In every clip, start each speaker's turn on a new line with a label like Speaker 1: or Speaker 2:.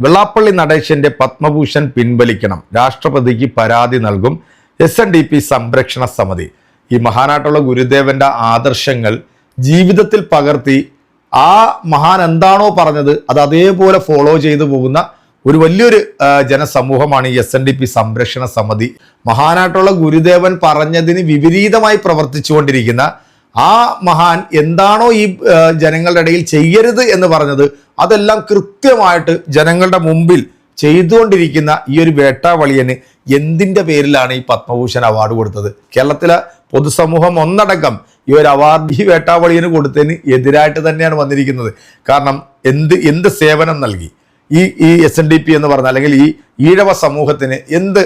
Speaker 1: വെള്ളാപ്പള്ളി നടേശന്റെ പത്മഭൂഷൺ പിൻവലിക്കണം. രാഷ്ട്രപതിക്ക് പരാതി നൽകും എസ് എൻ ഡി പി സംരക്ഷണ സമിതി. ഈ മഹാനായിട്ടുള്ള ഗുരുദേവന്റെ ആദർശങ്ങൾ ജീവിതത്തിൽ പകർത്തി ആ മഹാൻ എന്താണോ പറഞ്ഞത് അത് അതേപോലെ ഫോളോ ചെയ്തു പോകുന്ന ഒരു വലിയൊരു ജനസമൂഹമാണ് ഈ എസ് എൻ ഡി പി സംരക്ഷണ സമിതി. മഹാനായിട്ടുള്ള ഗുരുദേവൻ പറഞ്ഞതിന് വിപരീതമായി പ്രവർത്തിച്ചുകൊണ്ടിരിക്കുന്ന ആ മഹാൻ എന്താണോ ഈ ജനങ്ങളുടെ ഇടയിൽ ചെയ്യരുത് എന്ന് പറഞ്ഞത് അതെല്ലാം കൃത്യമായിട്ട് ജനങ്ങളുടെ മുമ്പിൽ ചെയ്തുകൊണ്ടിരിക്കുന്ന ഈ ഒരു വേട്ടാവളിയന് എന്തിന്റെ പേരിലാണ് ഈ പത്മഭൂഷൺ അവാർഡ് കൊടുത്തത്? കേരളത്തിലെ പൊതുസമൂഹം ഒന്നടക്കം ഈ ഒരു അവാർഡ് ഈ വേട്ടാവളിയന് കൊടുത്തതിന് എതിരായിട്ട് തന്നെയാണ് വന്നിരിക്കുന്നത്. കാരണം എന്ത് എന്ത് സേവനം നൽകി? ഈ ഈ എസ് എൻ ഡി പി എന്ന് പറഞ്ഞ അല്ലെങ്കിൽ ഈ ഈഴവ സമൂഹത്തിന് എന്ത്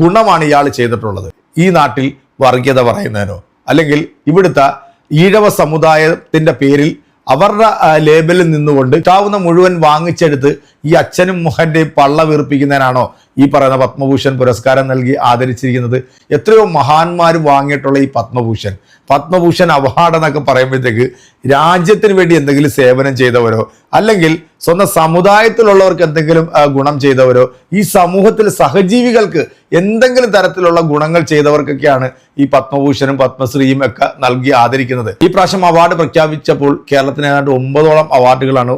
Speaker 1: ഗുണമാണ് ഇയാൾ ചെയ്തിട്ടുള്ളത്? ഈ നാട്ടിൽ വർഗീയത പറയുന്നതിനോ? അല്ലെങ്കിൽ ഇവിടുത്തെ ഈഴവ സമുദായത്തിന്റെ പേരിൽ അവരുടെ ലേബലിൽ നിന്നുകൊണ്ട് കിട്ടാവുന്ന മുഴുവൻ വാങ്ങിച്ചെടുത്ത് ഈ അച്ഛനും മുഖന്റെയും പള്ള വീർപ്പിക്കുന്നതിനാണോ ഈ പറയുന്ന പത്മഭൂഷൺ പുരസ്കാരം നൽകി ആദരിച്ചിരിക്കുന്നത്. എത്രയോ മഹാന്മാർ വാങ്ങിയിട്ടുള്ള ഈ പത്മഭൂഷൺ. പത്മഭൂഷൺ അവാർഡ് എന്നൊക്കെ പറയുമ്പോഴത്തേക്ക് രാജ്യത്തിന് വേണ്ടി എന്തെങ്കിലും സേവനം ചെയ്തവരോ അല്ലെങ്കിൽ സ്വന്തം സമുദായത്തിലുള്ളവർക്ക് എന്തെങ്കിലും ഗുണം ചെയ്തവരോ ഈ സമൂഹത്തിൽ സഹജീവികൾക്ക് എന്തെങ്കിലും തരത്തിലുള്ള ഗുണങ്ങൾ ചെയ്തവർക്കൊക്കെയാണ് ഈ പത്മഭൂഷണും പത്മശ്രീയും ഒക്കെ നൽകി ആദരിക്കുന്നത്. ഈ പ്രാവശ്യം അവാർഡ് പ്രഖ്യാപിച്ചപ്പോൾ കേരളത്തിന് ഏതാണ്ട് ഒമ്പതോളം അവാർഡുകളാണ്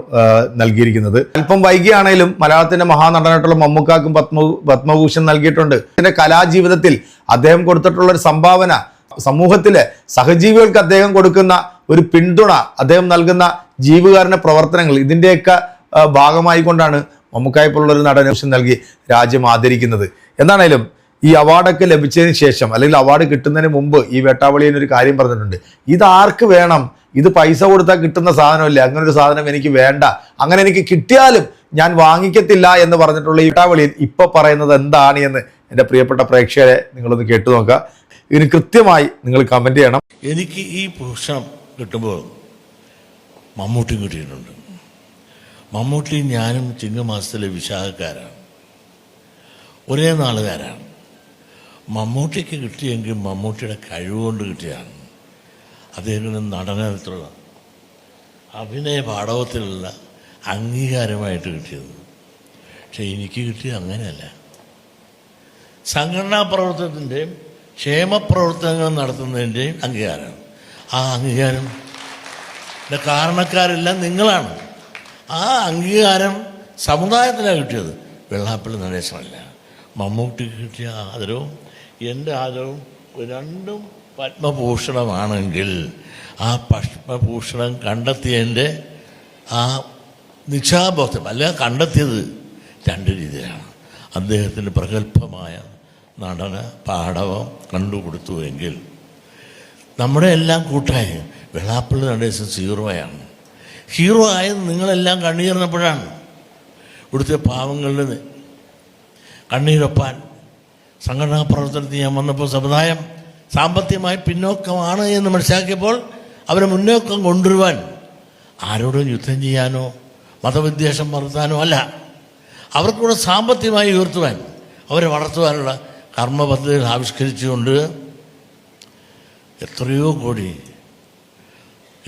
Speaker 1: നൽകിയിരിക്കുന്നത്. അല്പം വൈകിയാണെങ്കിലും മലയാളത്തിന്റെ മഹാനടനായിട്ടുള്ള മമ്മൂക്കാക്കും പത്മ പത്മഭൂഷൺ നൽകിയിട്ടുണ്ട്. ഇതിന്റെ കലാജീവിതത്തിൽ അദ്ദേഹം കൊടുത്തിട്ടുള്ള ഒരു സംഭാവന സമൂഹത്തിലെ സഹജീവികൾക്ക് അദ്ദേഹം കൊടുക്കുന്ന ഒരു പിന്തുണ അദ്ദേഹം നൽകുന്ന ജീവകാരുണ്യ പ്രവർത്തനങ്ങൾ ഇതിന്റെയൊക്കെ ഭാഗമായി കൊണ്ടാണ് മമ്മൂക്കായി പോലുള്ള ഒരു നടൻ നൽകി രാജ്യം ആദരിക്കുന്നത്. എന്താണേലും ഈ അവാർഡൊക്കെ ലഭിച്ചതിന് ശേഷം അല്ലെങ്കിൽ അവാർഡ് കിട്ടുന്നതിന് മുമ്പ് ഈ വേട്ടാവളിയൻ ഒരു കാര്യം പറഞ്ഞിട്ടുണ്ട്. ഇത് ആർക്ക് വേണം? ഇത് പൈസ കൊടുത്താൽ കിട്ടുന്ന സാധനമല്ലേ? അങ്ങനെ ഒരു സാധനം എനിക്ക് വേണ്ട. അങ്ങനെ എനിക്ക് കിട്ടിയാലും ഞാൻ വാങ്ങിക്കത്തില്ല എന്ന് പറഞ്ഞിട്ടുള്ള ഈ വേട്ടാവളിയൻ ഇപ്പൊ പറയുന്നത് എന്താണ് എന്ന് എന്റെ പ്രിയപ്പെട്ട പ്രേക്ഷകരെ നിങ്ങളൊന്ന് കേട്ടു നോക്കുക ഇതിന് കൃത്യമായി നിങ്ങൾ കമന്റ് ചെയ്യണം.
Speaker 2: എനിക്ക് ഈ ഭൂഷണം കിട്ടുമ്പോൾ മമ്മൂട്ടിയും കിട്ടിയിട്ടുണ്ട് മമ്മൂട്ടിയും ഞാനും ചിങ്ങമാസത്തിലെ വിശാഖക്കാരാണ്. ഒരേ നാളുകാരാണ്. മമ്മൂട്ടിക്ക് കിട്ടിയെങ്കിൽ മമ്മൂട്ടിയുടെ കഴിവുകൊണ്ട് കിട്ടിയതാണ് അദ്ദേഹത്തിന് നടനത്തിലുള്ള അഭിനയ പാടവത്തിലുള്ള അംഗീകാരമായിട്ട് കിട്ടിയത്. പക്ഷേ എനിക്ക് കിട്ടിയത് അങ്ങനെയല്ല. സംഘടനാ പ്രവർത്തനത്തിന്റെയും ക്ഷേമപ്രവർത്തനങ്ങൾ നടത്തുന്നതിന്റെയും അംഗീകാരമാണ് ആ അംഗീകാരം എന്റെ കാരണക്കാരെല്ലാം നിങ്ങളാണ്. ആ അംഗീകാരം സമുദായത്തിലാണ് കിട്ടിയത്. വെള്ളാപ്പള്ളി നടേശനല്ല. മമ്മൂട്ടിക്ക് കിട്ടിയ ആദരവും എന്റെ ആദരവും രണ്ടും പത്മഭൂഷണമാണെങ്കിൽ ആ പത്മഭൂഷണം കണ്ടെത്തിയതിന്റെ ആ നിശാബോധം അല്ല കണ്ടെത്തിയത് രണ്ട് രീതിയിലാണ്. അദ്ദേഹത്തിന്റെ പ്രഗത്ഭമായ നടന പാടവം കണ്ടുകൊടുത്തുവെങ്കിൽ നമ്മുടെ എല്ലാം കൂട്ടായ വെള്ളാപ്പള്ളി നടേശൻ സീറോയാണ് ഹീറോ ആയത് നിങ്ങളെല്ലാം കണ്ണീർന്നപ്പോഴാണ്. ഇവിടുത്തെ പാവങ്ങളുടെ കണ്ണീരൊപ്പാൻ സംഘടനാ പ്രവർത്തനത്തിൽ ഞാൻ വന്നപ്പോൾ സമുദായം സാമ്പത്തികമായി പിന്നോക്കമാണ് എന്ന് മനസ്സിലാക്കിയപ്പോൾ അവരെ മുന്നോക്കം കൊണ്ടുവരുവാൻ ആരോടും യുദ്ധം ചെയ്യാനോ മതവിദ്വേഷം വളർത്താനോ അല്ല. അവർക്കൂടെ സാമ്പത്തികമായി ഉയർത്തുവാൻ അവരെ വളർത്തുവാനുള്ള കർമ്മ പദ്ധതികൾ ആവിഷ്കരിച്ചുകൊണ്ട് എത്രയോ കോടി.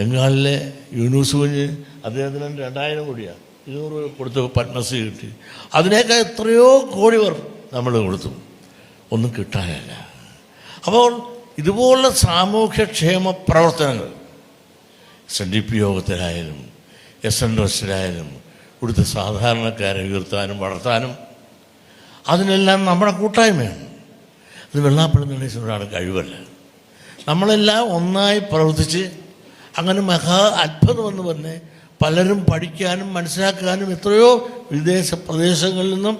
Speaker 2: ബംഗാളിലെ യൂനൂസ് കുഞ്ഞ് അദ്ദേഹത്തിന് രണ്ടായിരം കോടിയാണ് ഇരുന്നൂറ് കൊടുത്ത് പത്മശ്രീ കിട്ടി. അതിനേക്കാൾ എത്രയോ കോടി പേർ നമ്മൾ കൊടുത്തു. ഒന്നും കിട്ടാനല്ല. അപ്പോൾ ഇതുപോലുള്ള സാമൂഹ്യക്ഷേമ പ്രവർത്തനങ്ങൾ എസ് എൻ ഡി പി യോഗത്തിലായാലും എസ് എൻ ട്രസ്റ്റിലായാലും ഇവിടുത്തെ സാധാരണക്കാരെ ഉയർത്താനും വളർത്താനും അതിനെല്ലാം നമ്മുടെ കൂട്ടായ്മയാണ്. അത് വെള്ളാപ്പള്ളി നടേശനോടാണ് കഴിവല്ല. നമ്മളെല്ലാം ഒന്നായി പ്രവർത്തിച്ച് അങ്ങനെ മഹാ അത്ഭുതമെന്ന് പറഞ്ഞ് പലരും പഠിക്കാനും മനസ്സിലാക്കാനും എത്രയോ വിദേശ പ്രദേശങ്ങളിൽ നിന്നും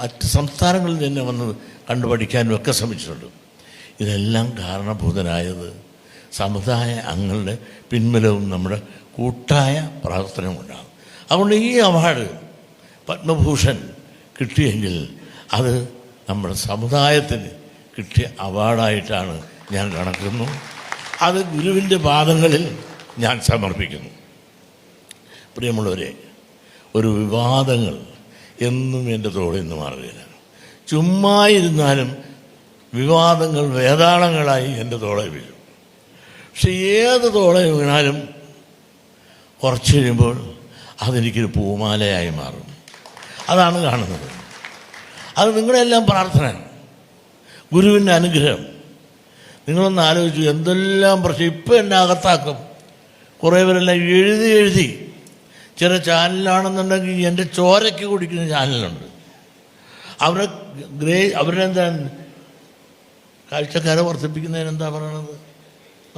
Speaker 2: മറ്റ് സംസ്ഥാനങ്ങളിൽ തന്നെ വന്ന് കണ്ടുപഠിക്കാനും ഒക്കെ ശ്രമിച്ചിട്ടുണ്ട്. ഇതെല്ലാം കാരണഭൂതനായത് സമുദായ അംഗങ്ങളുടെ പിൻബലവും നമ്മുടെ കൂട്ടായ പ്രവർത്തനമുണ്ടാകും അതുകൊണ്ട് ഈ അവാർഡ് പത്മഭൂഷൺ കിട്ടിയെങ്കിൽ അത് നമ്മുടെ സമുദായത്തിന് കിട്ടിയ അവാർഡായിട്ടാണ് ഞാൻ കണക്കുന്നു. അത് ഗുരുവിന്റെ പാദങ്ങളിൽ ഞാൻ സമർപ്പിക്കുന്നു. പ്രിയമുള്ളവരെ ഒരു വിവാദങ്ങൾ എന്നും എന്റെ തോളിൽ നിന്ന് മാറുകയില്ല. ചുമ്മാ ഇരുന്നാലും വിവാദങ്ങൾ വേതാളങ്ങളായി എന്റെ തോളെ വീഴും. പക്ഷെ ഏത് തോളെ വീണാലും കുറച്ച് കഴിയുമ്പോൾ അതെനിക്കൊരു പൂമാലയായി മാറും. അതാണ് കാണുന്നത്. അത് നിങ്ങളെല്ലാം പ്രാർത്ഥന ഗുരുവിന്റെ അനുഗ്രഹം. നിങ്ങളൊന്ന് ആലോചിച്ചു എന്തെല്ലാം പ്രശ്നം ഇപ്പം എന്നെ അകത്താക്കും. കുറേ പേരെല്ലാം എഴുതി എഴുതി ചില ചാനലാണെന്നുണ്ടെങ്കിൽ എന്റെ ചോരയ്ക്ക് കുടിക്കുന്ന ചാനലുണ്ട്. അവരെ ഗ്രേ അവരെന്താ കാഴ്ചക്കാരെ വർദ്ധിപ്പിക്കുന്നതിന് എന്താ പറയണത്?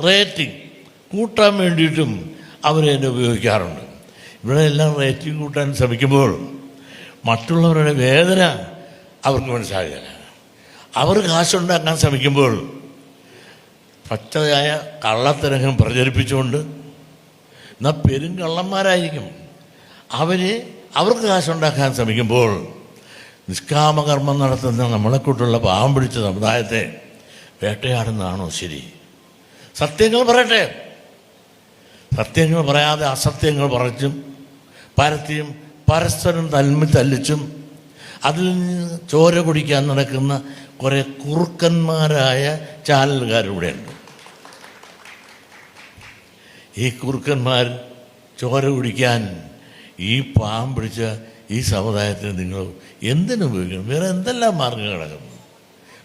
Speaker 2: റേറ്റിംഗ്. കൂട്ടാൻ വേണ്ടിയിട്ടും അവരെ എന്നെ ഉപയോഗിക്കാറുണ്ട്. ഇവിടെ എല്ലാം റേറ്റിംഗ് കൂട്ടാൻ ശ്രമിക്കുമ്പോൾ മറ്റുള്ളവരുടെ വേദന അവർക്ക് മനസ്സിലാകില്ല അവർ കാശുണ്ടാക്കാൻ ശ്രമിക്കുമ്പോൾ പച്ചയായ കള്ളത്തരംഗം പ്രചരിപ്പിച്ചുകൊണ്ട് എന്നാൽ പെരും കള്ളന്മാരായിരിക്കും. അവർ അവർക്ക് കാശുണ്ടാക്കാൻ ശ്രമിക്കുമ്പോൾ നിഷ്കാമകർമ്മം നടത്തുന്ന നമ്മളെക്കൂട്ടുള്ള പാവം പിടിച്ച സമുദായത്തെ വേട്ടയാടുന്നതാണോ ശരി? സത്യങ്ങൾ പറയട്ടെ. സത്യങ്ങൾ പറയാതെ അസത്യങ്ങൾ പറച്ചും പരത്തിയും പരസ്പരം തൽമി തല്ലിച്ചും അതിൽ നിന്ന് ചോര കുടിക്കാൻ നടക്കുന്ന കുറേ കുറുക്കന്മാരായ ചാനലുകാരിവിടെയുണ്ട്. ഈ കുറുക്കന്മാർ ചോര കുടിക്കാൻ ഈ പാവം പിടിച്ച ഈ സമുദായത്തിന് നിങ്ങൾ എന്തിനുപയോഗിക്കണം വേറെ എന്തെല്ലാം മാർഗം കിടക്കുന്നു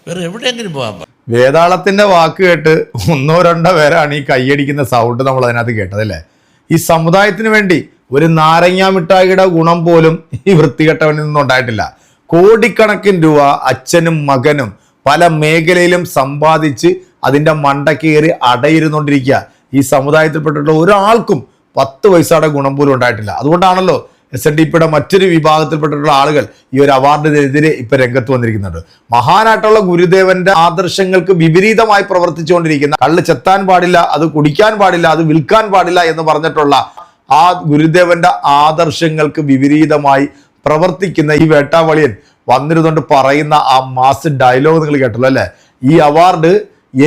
Speaker 2: വേറെ എവിടെയെങ്കിലും പോകാൻ
Speaker 1: വേതാളത്തിന്റെ വാക്ക് കേട്ട് ഒന്നോ രണ്ടോ പേരാണ് ഈ കൈയടിക്കുന്ന സൗണ്ട് നമ്മൾ അതിനകത്ത് കേട്ടതല്ലേ ഈ സമുദായത്തിന് വേണ്ടി ഒരു നാരങ്ങാ മിഠായിയുടെ ഗുണം പോലും ഈ വൃത്തികെട്ടവനിൽ നിന്നും ഉണ്ടായിട്ടില്ല കോടിക്കണക്കിന് രൂപ അച്ഛനും മകനും പല മേഖലയിലും സമ്പാദിച്ച് അതിന്റെ മണ്ടക്കേറി അടയിരുന്നുകൊണ്ടിരിക്കുക ഈ സമുദായത്തിൽപ്പെട്ടിട്ടുള്ള ഒരാൾക്കും പത്ത് പൈസയുടെ ഗുണം പോലും ഉണ്ടായിട്ടില്ല. അതുകൊണ്ടാണല്ലോ എസ് എൻ ഡി പിയുടെ മറ്റൊരു വിഭാഗത്തിൽപ്പെട്ടിട്ടുള്ള ആളുകൾ ഈ ഒരു അവാർഡിനെതിരെ ഇപ്പൊ രംഗത്ത് വന്നിരിക്കുന്നുണ്ട് മഹാനായിട്ടുള്ള ഗുരുദേവന്റെ ആദർശങ്ങൾക്ക് വിപരീതമായി പ്രവർത്തിച്ചുകൊണ്ടിരിക്കുന്ന കള്ള് ചെത്താൻ പാടില്ല അത് കുടിക്കാൻ പാടില്ല അത് വിൽക്കാൻ പാടില്ല എന്ന് പറഞ്ഞിട്ടുള്ള ആ ഗുരുദേവന്റെ ആദർശങ്ങൾക്ക് വിപരീതമായി പ്രവർത്തിക്കുന്ന ഈ വേട്ടാവളിയൻ വന്നിരുന്നുകൊണ്ട് പറയുന്ന ആ മാസ് ഡയലോഗ് നിങ്ങൾ കേട്ടല്ലോ അല്ലേ? ഈ അവാർഡ്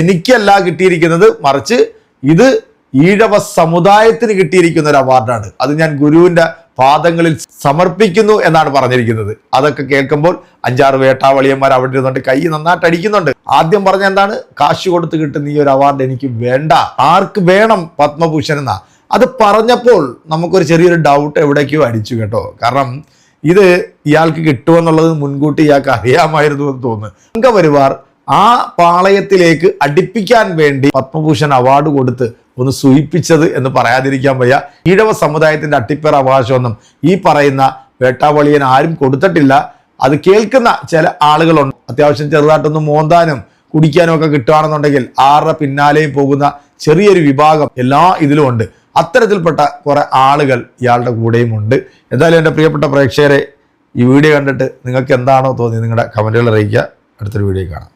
Speaker 1: എനിക്കല്ല കിട്ടിയിരിക്കുന്നത്. മറിച്ച് ഇത് ഈഴവ സമുദായത്തിന് കിട്ടിയിരിക്കുന്ന ഒരു അവാർഡാണ് അത് ഞാൻ ഗുരുവിന്റെ പാദങ്ങളിൽ സമർപ്പിക്കുന്നു എന്നാണ് പറഞ്ഞിരിക്കുന്നത്. അതൊക്കെ കേൾക്കുമ്പോൾ അഞ്ചാറ് വേട്ടാവളിയന്മാർ അവിടെ ഇരുന്നുണ്ട് കൈ നന്നായിട്ട് അടിക്കുന്നുണ്ട്. ആദ്യം പറഞ്ഞ എന്താണ്? കാശ് കൊടുത്ത് കിട്ടുന്ന ഈ ഒരു അവാർഡ് എനിക്ക് വേണ്ട. ആർക്ക് വേണം പത്മഭൂഷൺ എന്നാ? അത് പറഞ്ഞപ്പോൾ നമുക്കൊരു ചെറിയൊരു ഡൗട്ട് എവിടേക്കോ അടിച്ചു കേട്ടോ. കാരണം ഇത് ഇയാൾക്ക് കിട്ടുമെന്നുള്ളത് മുൻകൂട്ടി ഇയാൾക്ക് അറിയാമായിരുന്നു എന്ന് തോന്നുന്നു. അംഗപരിവാർ ആ പാളയത്തിലേക്ക് അടുപ്പിക്കാൻ വേണ്ടി പത്മഭൂഷൺ അവാർഡ് കൊടുത്ത് ഒന്ന് സൂയിപ്പിച്ചത് എന്ന് പറയാതിരിക്കാൻ വയ്യ. ഈഴവ സമുദായത്തിന്റെ അട്ടിപ്പേർ അവകാശമൊന്നും ഈ പറയുന്ന വേട്ടാവളിയൻ ആരും കൊടുത്തിട്ടില്ല. അത് കേൾക്കുന്ന ചില ആളുകളുണ്ട്. അത്യാവശ്യം ചെറുതായിട്ടൊന്ന് മോന്താനും കുടിക്കാനും ഒക്കെ കിട്ടുകയാണെന്നുണ്ടെങ്കിൽ ആരുടെ പിന്നാലെയും പോകുന്ന ചെറിയൊരു വിഭാഗം എല്ലാ ഇതിലും ഉണ്ട്. അത്തരത്തിൽപ്പെട്ട കുറെ ആളുകൾ ഇയാളുടെ കൂടെയും ഉണ്ട്. എന്തായാലും എന്റെ പ്രിയപ്പെട്ട പ്രേക്ഷകരെ ഈ വീഡിയോ കണ്ടിട്ട് നിങ്ങൾക്ക് എന്താണോ തോന്നി നിങ്ങളുടെ കമന്റുകൾ അറിയിക്കുക. അടുത്തൊരു വീഡിയോ കാണാം.